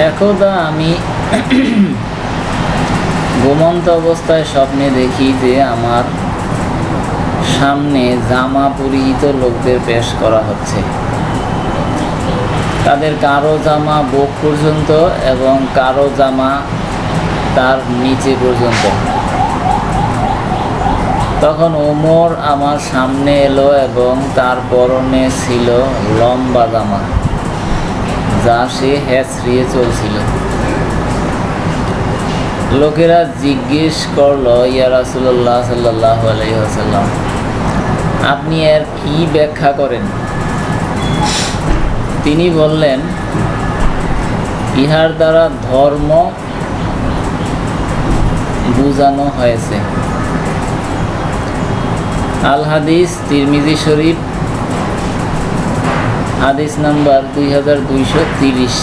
একদা আমি ঘুমন্ত অবস্থায় স্বপ্নে দেখি যে আমার সামনে জামা পরিহিত লোকদের পেশ করা হচ্ছে। তাদের কারও জামা বুক পর্যন্ত এবং কারও জামা তার নিচে পর্যন্ত। তখন ওমর আমার সামনে এলো এবং তার পরনে ছিল লম্বা জামা। যা সে হ্যাঁচড়িয়ে চলছিল। লোকেরা জিজ্ঞেস করল, ইয়া রাসুল্লাহ সাল্লাহ আলহিহাসাল্লাম আপনি এর কি ব্যাখ্যা করেন? তিনি বললেন, ইহার দ্বারা ধর্ম বুঝানো হয়েছে। আল হাদিস তিরমিজি শরীফ হাদিস নাম্বার দুই হাজার দুইশো তিরিশ।